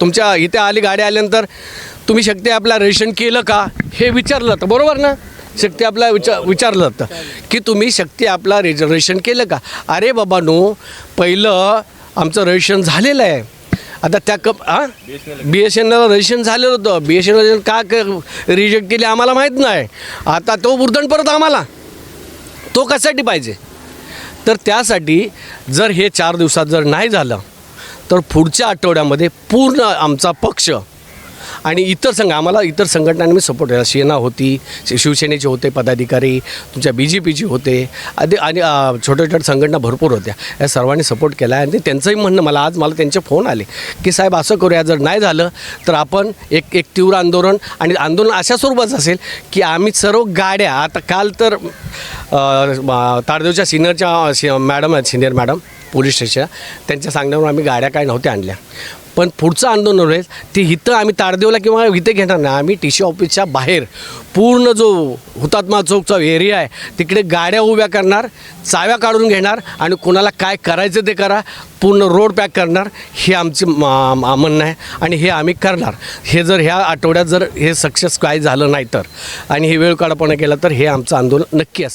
तुमच्या इथे आली गाडी आल्यानंतर तुम्ही शक्ती आपला रेशन केलं का? हे विचारलं तर बरोबर ना? शक्ती आपला विचार विचारलं जातं की तुम्ही शक्ती आपला रेजर्वेशन केलं का? अरे बाबा नो पहिलं आमचं रजिस्ट्रेशन झालेलं आहे. आता त्या कप हां B S N L registration झालेलं होतं. बी एस एन एल का रिजेक्ट केले आम्हाला माहीत नाही. आता तो बुरदण परत आम्हाला. तो कशासाठी पाहिजे? तर त्यासाठी जर हे चार दिवसात जर नाही झालं तर पुढच्या आठवड्यामध्ये पूर्ण आमचा पक्ष आणि इतर संघ आम्हाला इतर संघटनांनी सपोर्ट केला. सेना होती शि- शिवसेनेचे होते पदाधिकारी तुमच्या बी जे पीचे होते आधी आणि छोट्या छोट्या संघटना भरपूर होत्या. या सर्वांनी सपोर्ट केला आणि त्यांचंही म्हणणं मला आज मला त्यांचे फोन आले की साहेब असं करूया जर नाही झालं तर आपण एक एक तीव्र आंदोलन आणि आंदोलन अशा स्वरूपाचं असेल की आम्ही सर्व गाड्या आता काल तर ताडदेवच्या सिनियरच्या मॅडम आहेत सिनियर मॅडम पोलीस स्टेशन त्यांच्या सांगण्यावर आम्ही गाड्या काय नव्हत्या आणल्या. पण पुढचं आंदोलन होईल ते इथं आम्ही ताडदेवला किंवा इथे घेणार नाही. आम्ही टी सी ऑफिसच्या बाहेर पूर्ण जो हुतात्मा चौकचा एरिया आहे तिकडे गाड्या उभ्या करणार चाव्या काढून घेणार आणि कोणाला काय करायचं ते करा पूर्ण रोड पॅक करणार हे आमचे म्हणणं आहे आणि हे आम्ही करणार. हे जर ह्या आठवड्यात जर हे सक्सेस काय झालं नाही तर आणि हे वेळ काढापणा केला तर हे आमचं आंदोलन नक्की असेल